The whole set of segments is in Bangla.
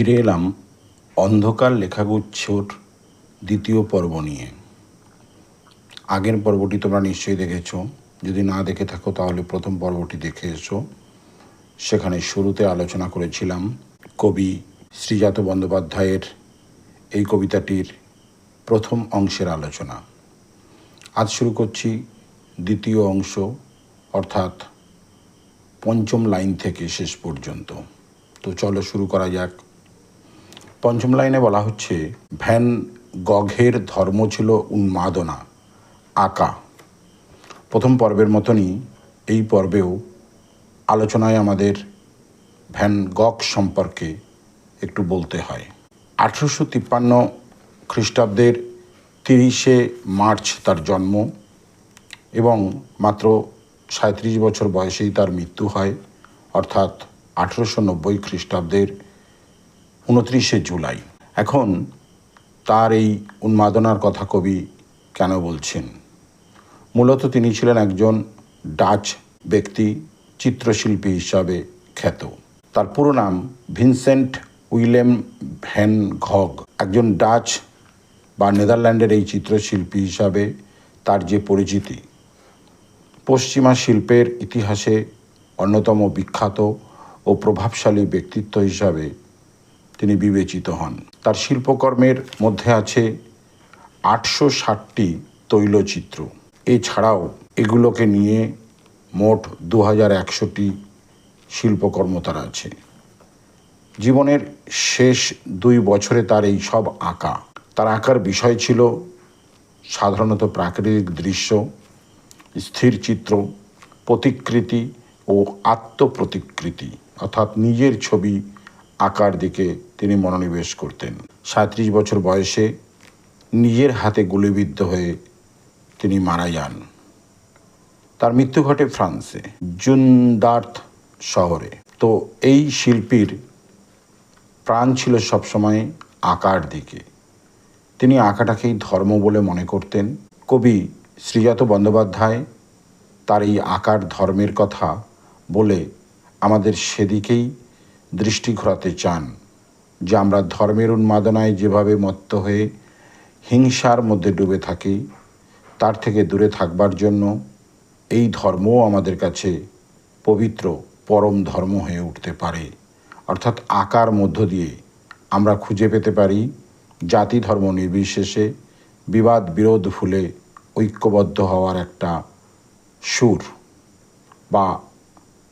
ফিরে এলাম অন্ধকার লেখাগুচ্ছর দ্বিতীয় পর্ব নিয়ে। আগের পর্বটি তোমরা নিশ্চয়ই দেখেছ। যদি না দেখে থাকো, তাহলে প্রথম পর্বটি দেখে এসো। সেখানে শুরুতে আলোচনা করেছিলাম কবি শ্রীজাত বন্দ্যোপাধ্যায়ের এই কবিতাটির প্রথম অংশের আলোচনা। আজ শুরু করছি দ্বিতীয় অংশ, অর্থাৎ পঞ্চম লাইন থেকে শেষ পর্যন্ত। তো চলো শুরু করা যাক। পঞ্চম লাইনে বলা হচ্ছে, ভ্যান গঘের ধর্ম ছিল উন্মাদনা, আঁকা। প্রথম পর্বের মতনই এই পর্বেও আলোচনায় আমাদের ভ্যান গক সম্পর্কে একটু বলতে হয়। আঠেরোশো তিপ্পান্ন খ্রিস্টাব্দের তিরিশে মার্চ তার জন্ম এবং মাত্র সাঁত্রিশ বছর বয়সেই তার মৃত্যু হয়, অর্থাৎ আঠেরোশো নব্বই খ্রিস্টাব্দের উনত্রিশে জুলাই। এখন তার এই উন্মাদনার কথা কবি কেন বলছেন? মূলত তিনি ছিলেন একজন ডাচ ব্যক্তি, চিত্রশিল্পী হিসাবে খ্যাত। তার পুরো নাম ভিনসেন্ট উইলেম ভ্যান ঘগ। একজন ডাচ বা নেদারল্যান্ডের এই চিত্রশিল্পী হিসাবে তার যে পরিচিতি, পশ্চিমা শিল্পের ইতিহাসে অন্যতম বিখ্যাত ও প্রভাবশালী ব্যক্তিত্ব হিসাবে তিনি বিবেচিত হন। তার শিল্পকর্মের মধ্যে আছে আটশো ষাটটি তৈলচিত্র। এছাড়াও এগুলোকে নিয়ে মোট দু হাজার একশোটি শিল্পকর্ম তার আছে। জীবনের শেষ দুই বছরে তার এই সব আঁকা। তার আঁকার বিষয় ছিল সাধারণত প্রাকৃতিক দৃশ্য, স্থির চিত্র, প্রতিকৃতি ও আত্মপ্রতিকৃতি। অর্থাৎ নিজের ছবি আঁকার দিকে তিনি মনোনিবেশ করতেন। সাঁত্রিশ বছর বয়সে নিজের হাতে গুলিবিদ্ধ হয়ে তিনি মারা যান। তার মৃত্যু ঘটে ফ্রান্সে, জুনদার্থ শহরে। তো এই শিল্পীর প্রাণ ছিল সবসময় আঁকার দিকে। তিনি আঁকাটাকেই ধর্ম বলে মনে করতেন। কবি শ্রীজাত বন্দ্যোপাধ্যায় তার এই আকার ধর্মের কথা বলে আমাদের সেদিকেই দৃষ্টি ঘোরাতে চান। যে আমরা ধর্মের উন্মাদনায় যেভাবে মত্ত হয়ে হিংসার মধ্যে ডুবে থাকি, তার থেকে দূরে থাকবার জন্য এই ধর্মও আমাদের কাছে পবিত্র, পরম ধর্ম হয়ে উঠতে পারে। অর্থাৎ আকার মধ্য দিয়ে আমরা খুঁজে পেতে পারি জাতি ধর্ম নির্বিশেষে বিবাদ বিরোধ ভুলে ঐক্যবদ্ধ হওয়ার একটা সুর বা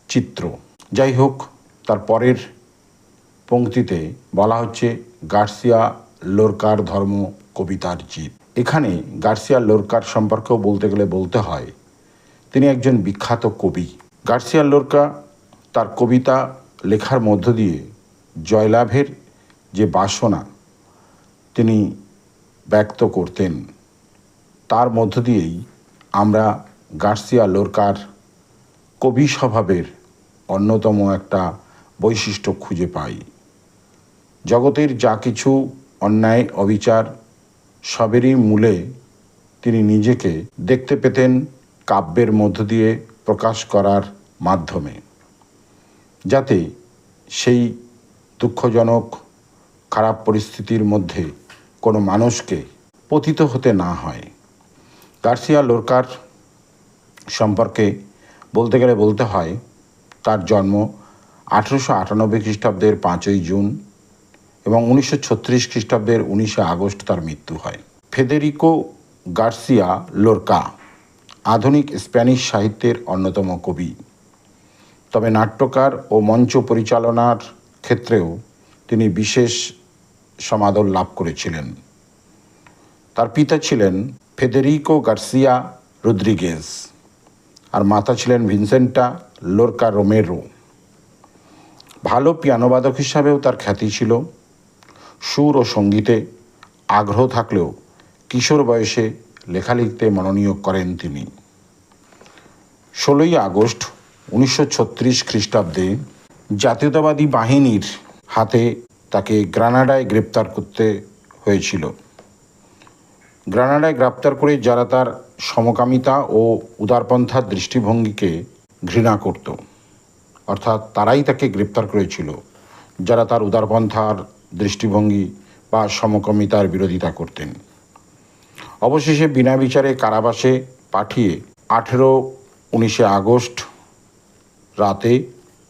চিত্র। যাই হোক, তার পরের পংক্তিতে বলা হচ্ছে গার্সিয়া লোরকার ধর্ম কবিতার জিত এখানে গার্সিয়া লোরকার সম্পর্কেও বলতে গেলে বলতে হয়, তিনি একজন বিখ্যাত কবি। গার্সিয়া লোরকা তার কবিতা লেখার মধ্য দিয়ে জয়লাভের যে বাসনা তিনি ব্যক্ত করতেন, তার মধ্য দিয়েই আমরা গার্সিয়া লোরকার কবি স্বভাবের অন্যতম একটা বৈশিষ্ট্য খুঁজে পাই। জগতের যা কিছু অন্যায়, অবিচার, সবেরই মূলে তিনি নিজেকে দেখতে পেতেন কাব্যের মধ্য দিয়ে প্রকাশ করার মাধ্যমে। যাতে সেই দুঃখজনক, খারাপ পরিস্থিতির মধ্যে কোনো মানুষকে পতিত হতে না হয়। গার্সিয়া লোরকার সম্পর্কে বলতে গেলে বলতে হয়, তার জন্ম আঠেরোশো আটানব্বই খ্রিস্টাব্দের পাঁচই জুন এবং উনিশশো ছত্রিশ খ্রিস্টাব্দের উনিশে আগস্ট তার মৃত্যু হয়। ফেদেরিকো গার্সিয়া লোরকা, আধুনিক স্প্যানিশ সাহিত্যের অন্যতম কবি। তবে নাট্যকার ও মঞ্চ পরিচালনার ক্ষেত্রেও তিনি বিশেষ সমাদর লাভ করেছিলেন। তার পিতা ছিলেন ফেদেরিকো গার্সিয়া রুদ্রিগেজ আর মাতা ছিলেন ভিনসেন্টা লোরকা রোমেরো। ভালো পিয়ানোবাদক হিসাবেও তার খ্যাতি ছিল। সুর ও সঙ্গীতে আগ্রহ থাকলেও কিশোর বয়সে লেখা লিখতে মনোনিয়োগ করেন তিনি। ষোলোই আগস্ট উনিশশো ছত্রিশ খ্রিস্টাব্দে জাতীয়তাবাদী বাহিনীর হাতে তাকে গ্রানাডায় গ্রেপ্তার করতে হয়েছিল। গ্রানাডায় গ্রেপ্তার করে যারা তার সমকামিতা ও উদারপন্থার দৃষ্টিভঙ্গিকে ঘৃণা করত, অর্থাৎ তারাই তাকে গ্রেপ্তার করেছিল, যারা তার উদারপন্থার দৃষ্টিভঙ্গি বা সমকামিতার বিরোধিতা করতেন। অবশেষে বিনা বিচারে কারাবাসে পাঠিয়ে আঠেরো উনিশে আগস্ট রাতে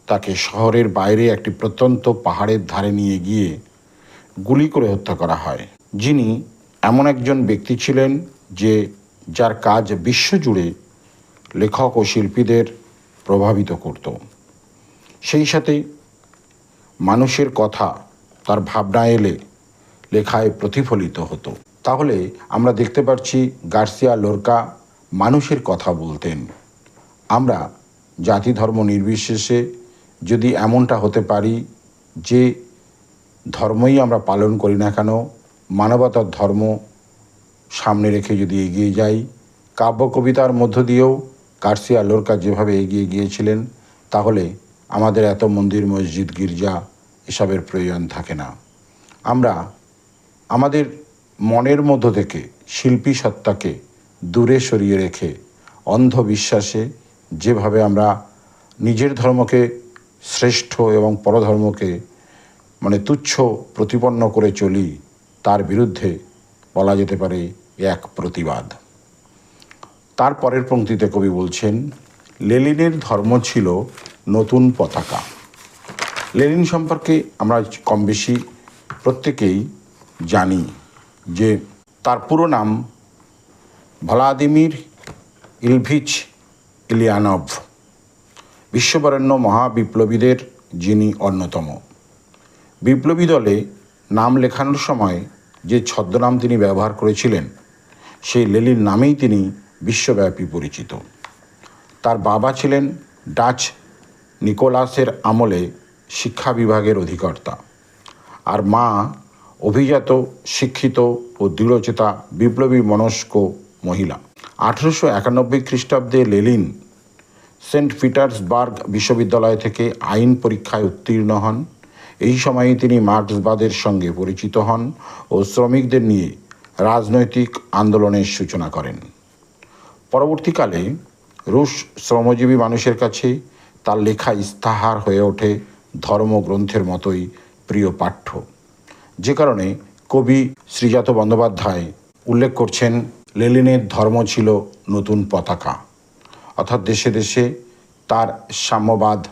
তাকে শহরের বাইরে একটি প্রত্যন্ত পাহাড়ের ধারে নিয়ে গিয়ে গুলি করে হত্যা করা হয়। যিনি এমন একজন ব্যক্তি ছিলেন যে যার কাজ বিশ্বজুড়ে লেখক ও শিল্পীদের প্রভাবিত করত। সেই সাথে মানুষের কথা তার ভাবনা এলে লেখায় প্রতিফলিত হতো। তাহলে আমরা দেখতে পাচ্ছি গার্সিয়া লোরকা মানুষের কথা বলতেন। আমরা জাতি ধর্ম নির্বিশেষে যদি এমনটা হতে পারি যে ধর্মই আমরা পালন করি না কেন, মানবতার ধর্ম সামনে রেখে যদি এগিয়ে যাই, কাব্য কবিতার মধ্য দিয়েও গার্সিয়া লোরকা যেভাবে এগিয়ে গিয়েছিলেন, তাহলে আমাদের এত মন্দির মসজিদ গির্জা এসবের প্রয়োজন থাকে না। আমরা আমাদের মনের মধ্য থেকে শিল্পী সত্তাকে দূরে সরিয়ে রেখে অন্ধবিশ্বাসে যেভাবে আমরা নিজের ধর্মকে শ্রেষ্ঠ এবং পরধর্মকে মানে তুচ্ছ প্রতিপন্ন করে চলি, তার বিরুদ্ধে বলা যেতে পারে এক প্রতিবাদ। তার পরের পংক্তিতে কবি বলছেন, লেলিনের ধর্ম ছিল নতুন পতাকা। লেনিন সম্পর্কে আমরা কম বেশি প্রত্যেকেই জানি যে তার পুরো নাম ভ্লাদিমির ইলভিচ ইলিয়ানভ, বিশ্ববরেণ্য মহাবিপ্লবীদের যিনি অন্যতম। বিপ্লবী দলে নাম লেখানোর সময় যে ছদ্মনাম তিনি ব্যবহার করেছিলেন, সেই লেলিন নামেই তিনি বিশ্বব্যাপী পরিচিত। তার বাবা ছিলেন ডাচ নিকোলাসের আমলে শিক্ষা বিভাগের অধিকর্তা। আর মা অভিজাত, শিক্ষিত ও দৃঢ়চেতা, বিপ্লবী মনস্ক মহিলা। আঠেরোশো একানব্বই খ্রিস্টাব্দে লেলিন, সেন্ট পিটার্সবার্গ বিশ্ববিদ্যালয় থেকে আইন পরীক্ষায় উত্তীর্ণ হন। এই সময়ে তিনি মার্ক্সবাদের সঙ্গে পরিচিত হন ও শ্রমিকদের নিয়ে রাজনৈতিক আন্দোলনের সূচনা করেন। পরবর্তীকালে রুশ শ্রমজীবী মানুষের কাছে তার লেখা ইস্তাহার হয়ে ওঠে। ধর্মগ্রন্থের মতোই প্রিয় পাঠ্য। যে কারণে কবি শ্রীজাত বন্দ্যোপাধ্যায় উল্লেখ করছেন, লেলিনের ধর্ম ছিল নতুন পতাকা। অর্থাৎ দেশে দেশে তার সাম্যবাদ,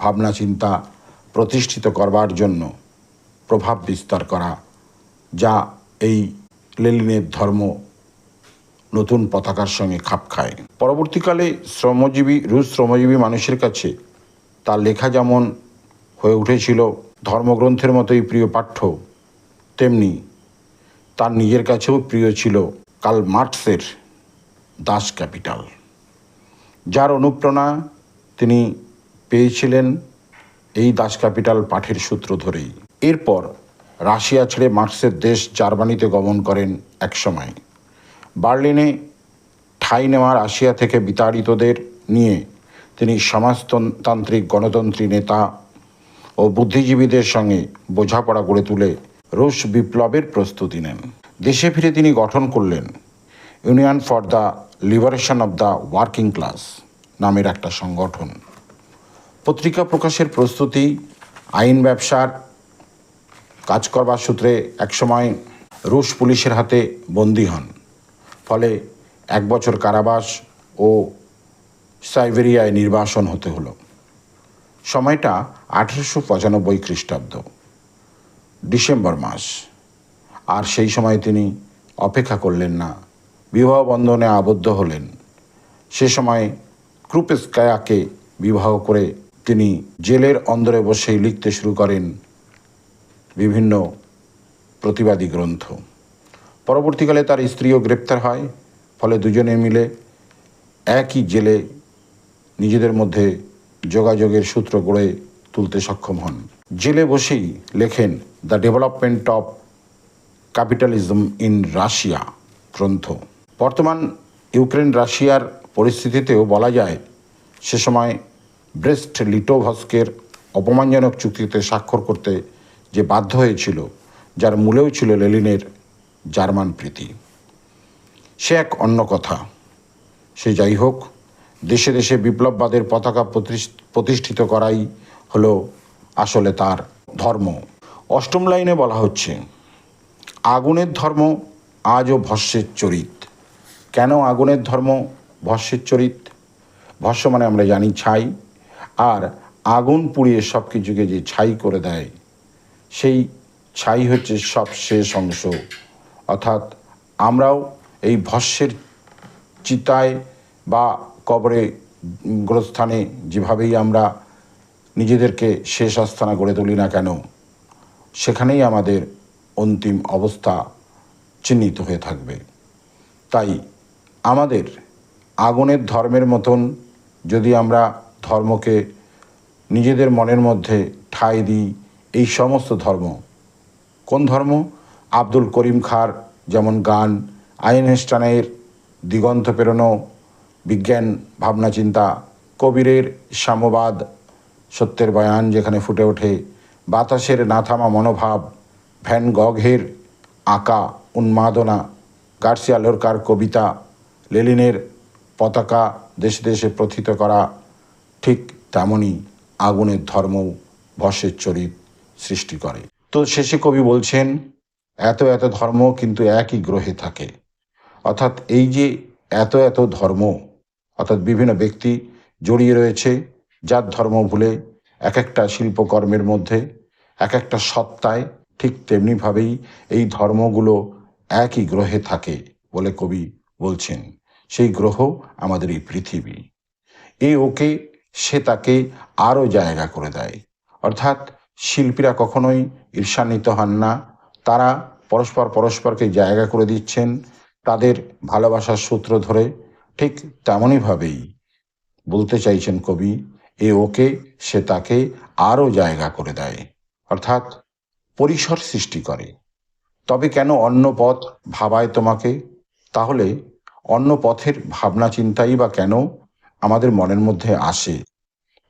ভাবনা চিন্তা প্রতিষ্ঠিত করবার জন্য প্রভাব বিস্তার করা, যা এই লেলিনের ধর্ম নতুন পতাকার সঙ্গে খাপ খায়। পরবর্তীকালে শ্রমজীবী, রুশ শ্রমজীবী মানুষের কাছে তার লেখা যেমন হয়ে উঠেছিল ধর্মগ্রন্থের মতোই প্রিয় পাঠ্য। তেমনি তার নিজের কাছেও প্রিয় ছিল কাল মার্কসের দাস ক্যাপিটাল। যার অনুপ্রেরণা তিনি পেয়েছিলেন এই দাস ক্যাপিটাল পাঠের সূত্র ধরেই। এরপর রাশিয়া ছেড়ে মার্কসের দেশ জার্মানিতে গমন করেন একসময়। বার্লিনে ঠাঁই নেওয়া রাশিয়া থেকে বিতাড়িতদের নিয়ে তিনি সমাজতান্ত্রিক গণতন্ত্রী নেতা ও বুদ্ধিজীবীদের সঙ্গে বোঝাপড়া গড়ে তুলে রুশ বিপ্লবের প্রস্তুতি নেন। দেশে ফিরে তিনি গঠন করলেন union for the liberation of the working class নামের একটা সংগঠন। পত্রিকা প্রকাশের প্রস্তুতি, আইন ব্যবসার কাজ করবার সূত্রে একসময় রুশ পুলিশের হাতে বন্দী হন। ফলে এক বছর কারাবাস ও সাইবেরিয়ায় নির্বাসন হতে হলো। সময়টা আঠেরোশো পঁচানব্বই খ্রিস্টাব্দ, ডিসেম্বর মাস। আর সেই সময় তিনি অপেক্ষা করলেন না, বিবাহ বন্ধনে আবদ্ধ হলেন। সে সময় ক্রুপেস্কায়াকে বিবাহ করে তিনি জেলের অন্দরে বসেই লিখতে শুরু করেন বিভিন্ন প্রতিবাদী গ্রন্থ। পরবর্তীকালে তার স্ত্রীও গ্রেপ্তার হয়, ফলে দুজনে মিলে একই জেলে নিজেদের মধ্যে যোগাযোগের সূত্র গড়ে তুলতে সক্ষম হন। জেলে বসেই লেখেন, the development of capitalism in Russia গ্রন্থ। বর্তমান ইউক্রেন রাশিয়ার পরিস্থিতিতেও বলা যায়, সে সময় ব্রেস্ট লিটোভস্কের অপমানজনক চুক্তিতে স্বাক্ষর করতে যে বাধ্য হয়েছিল, যার মূলেও ছিল লেলিনের জার্মান প্রীতি। সে এক অন্য কথা। সে যাই হোক দেশে দেশে বিপ্লববাদের পতাকা প্রতিষ্ঠিত করাই হলো আসলে তার ধর্ম। অষ্টম লাইনে বলা হচ্ছে, আগুনের ধর্ম আজও ভস্যের চরিত। কেন আগুনের ধর্ম ভস্যের চরিত? ভস্য মানে আমরা জানি ছাই, আর আগুন পুড়িয়ে সব কিছুকে যে ছাই করে দেয়, সেই ছাই হচ্ছে সব শেষ অংশ। অর্থাৎ আমরাও এই ভস্যের চিতায় বা কবরে গ্রস্থানে যেভাবেই আমরা নিজেদেরকে শেষ আস্থানা গড়ে তুলি না কেন, সেখানেই আমাদের অন্তিম অবস্থা চিহ্নিত হয়ে থাকবে। তাই আমাদের আগুনের ধর্মের মতন যদি আমরা ধর্মকে নিজেদের মনের মধ্যে ঠাঁই দিই, এই সমস্ত ধর্ম, কোন ধর্ম? আব্দুল করিম খার যেমন গান, আইনস্টাইনের দিগন্ত পেরোনো বিজ্ঞান, ভাবনা, চিন্তা, কবিরের সাম্যবাদ, সত্যের বয়ান যেখানে ফুটে ওঠে, বাতাসের না থামা মনোভাব, ভ্যান গঘের আঁকা উন্মাদনা, গার্সিয়া লোরকার কবিতা, লেলিনের পতাকা দেশে দেশে প্রথিত করা, ঠিক তেমনই আগুনের ধর্ম ভস্যের চরিত সৃষ্টি করে। তো শেষে কবি বলছেন, এত এত ধর্ম কিন্তু একই গ্রহে থাকে। অর্থাৎ এই যে এত এত ধর্ম অর্থাৎ বিভিন্ন ব্যক্তি জড়িয়ে রয়েছে যার ধর্ম ভুলে এক একটা শিল্পকর্মের মধ্যে এক একটা সত্তায় ঠিক তেমনিভাবেই এই ধর্মগুলো একই গ্রহে থাকে বলে কবি বলছেন। সেই গ্রহ আমাদের এই পৃথিবী। এ ওকে সে তাকে আরও জায়গা করে দেয়। অর্থাৎ শিল্পীরা কখনোই ঈর্ষান্বিত হন না। তারা পরস্পর পরস্পরকে জায়গা করে দিচ্ছেন। তাদের ভালোবাসার সূত্র ধরে ঠিক তেমনইভাবেই বলতে চাইছেন কবি, এ ওকে, সে তাকে আরও জায়গা করে দেয়, অর্থাৎ পরিসর সৃষ্টি করে। তবে কেন অন্য পথ ভাবায় তোমাকে? তাহলে অন্য পথের ভাবনা চিন্তাই বা কেন আমাদের মনের মধ্যে আসে?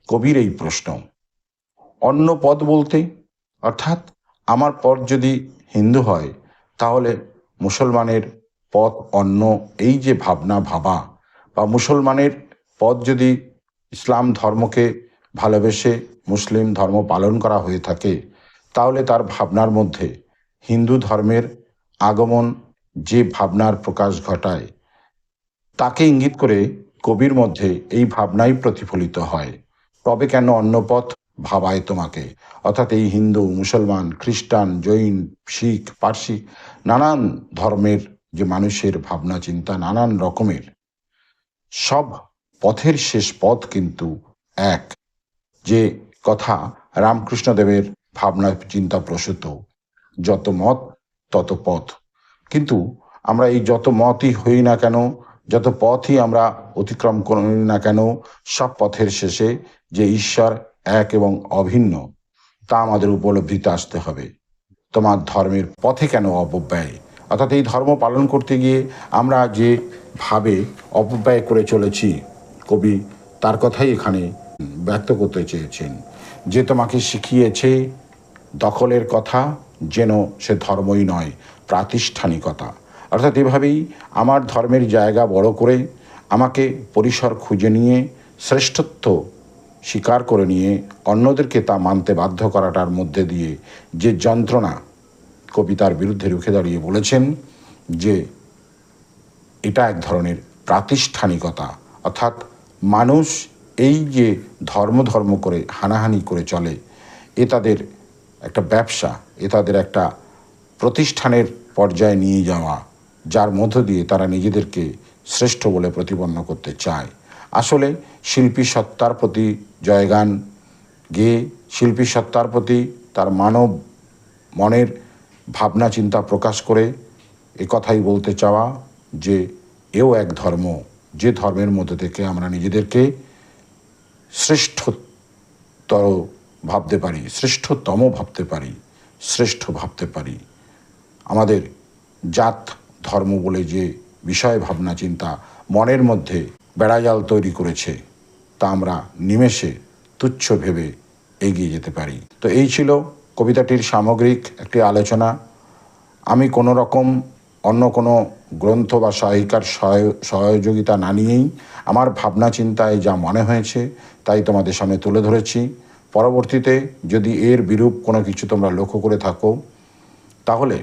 কবির এই প্রশ্ন। অন্য পথ বলতে, অর্থাৎ আমার পথ যদি হিন্দু হয়, তাহলে মুসলমানের পথ অন্য, এই যে ভাবনা ভাবা। বা মুসলমানের পথ যদি ইসলাম ধর্মকে ভালোবেসে মুসলিম ধর্ম পালন করা হয়ে থাকে, তাহলে তার ভাবনার মধ্যে হিন্দু ধর্মের আগমন যে ভাবনার প্রকাশ ঘটায়, তাকে ইঙ্গিত করে কবির মধ্যে এই ভাবনাই প্রতিফলিত হয়। তবে কেন অন্য পথ ভাবায় তোমাকে? অর্থাৎ এই হিন্দু, মুসলমান, খ্রিস্টান, জৈন, শিখ, পার্সি নানান ধর্মের যে মানুষের ভাবনা চিন্তা নানান রকমের সব পথের শেষ পথ কিন্তু এক। যে কথা রামকৃষ্ণদেবের ভাবনা চিন্তা প্রসূত, যত মত, তত পথ। কিন্তু আমরা এই যত মতই হই না কেন, যত পথই আমরা অতিক্রম করি না কেন, সব পথের শেষে যে ঈশ্বর এক এবং অভিন্ন, তা আমাদের উপলব্ধিতে আসতে হবে। তোমার ধর্মের পথে কেন অপব্যয় অর্থাৎ এই ধর্ম পালন করতে গিয়ে আমরা যে ভাবে অপব্যয় করে চলেছি, কবি তার কথাই এখানে ব্যক্ত করতে চেয়েছেন। যে তোমাকে শিখিয়েছে দখলের কথা, যেন সে ধর্মই নয়, প্রাতিষ্ঠানিকতা। অর্থাৎ এভাবেই আমার ধর্মের জায়গা বড় করে, আমাকে পরিসর খুঁজে নিয়ে, শ্রেষ্ঠত্ব স্বীকার করে নিয়ে, অন্যদেরকে তা মানতে বাধ্য করাটার মধ্যে দিয়ে যে যন্ত্রণা কবিতার বিরুদ্ধে রুখে দাঁড়িয়ে বলেছেন যে এটা এক ধরনের প্রাতিষ্ঠানিকতা। অর্থাৎ মানুষ এই যে ধর্ম ধর্ম করে হানাহানি করে চলে, এ তাদের একটা ব্যবসা, এ তাদের একটা প্রতিষ্ঠানের পর্যায়ে নিয়ে যাওয়া, যার মধ্য দিয়ে তারা নিজেদেরকে শ্রেষ্ঠ বলে প্রতিপন্ন করতে চায়। আসলে শিল্পী সত্তার প্রতি জয়গান গেয়ে শিল্পী সত্তার প্রতি তার মানব মনের ভাবনা, চিন্তা প্রকাশ করে কথাই বলতে চাওয়া যে এও এক ধর্ম, যে ধর্মের মধ্যে থেকে আমরা নিজেদেরকে শ্রেষ্ঠতর ভাবতে পারি, শ্রেষ্ঠতম ভাবতে পারি, শ্রেষ্ঠ ভাবতে পারি। আমাদের জাত, ধর্ম বলে যে বিষয়, ভাবনা, চিন্তা মনের মধ্যে বেড়াজাল তৈরি করেছে, তা আমরা নিমেষে, তুচ্ছ ভেবে এগিয়ে যেতে পারি। তো এই ছিল কবিতাটির সামগ্রিক একটি আলোচনা। আমি কোনো রকম অন্য কোনো গ্রন্থ বা সহায়িকার সহযোগিতা না নিয়েই আমার ভাবনা চিন্তায় যা মনে হয়েছে তাই তোমাদের সামনে তুলে ধরেছি। পরবর্তীতে যদি এর বিরূপ কোনো কিছু তোমরা লক্ষ্য করে থাকো, তাহলে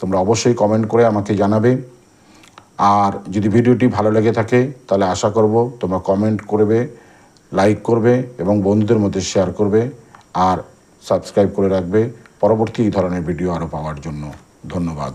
তোমরা অবশ্যই কমেন্ট করে আমাকে জানাবে। আর যদি ভিডিওটি ভালো লেগে থাকে, তাহলে আশা করব তোমরা কমেন্ট করবে লাইক করবে এবং বন্ধুদের মধ্যে শেয়ার করবে। আর সাবস্ক্রাইব করে রাখবে। পরবর্তী এই ধরনের ভিডিও আরও পাওয়ার জন্য ধন্যবাদ।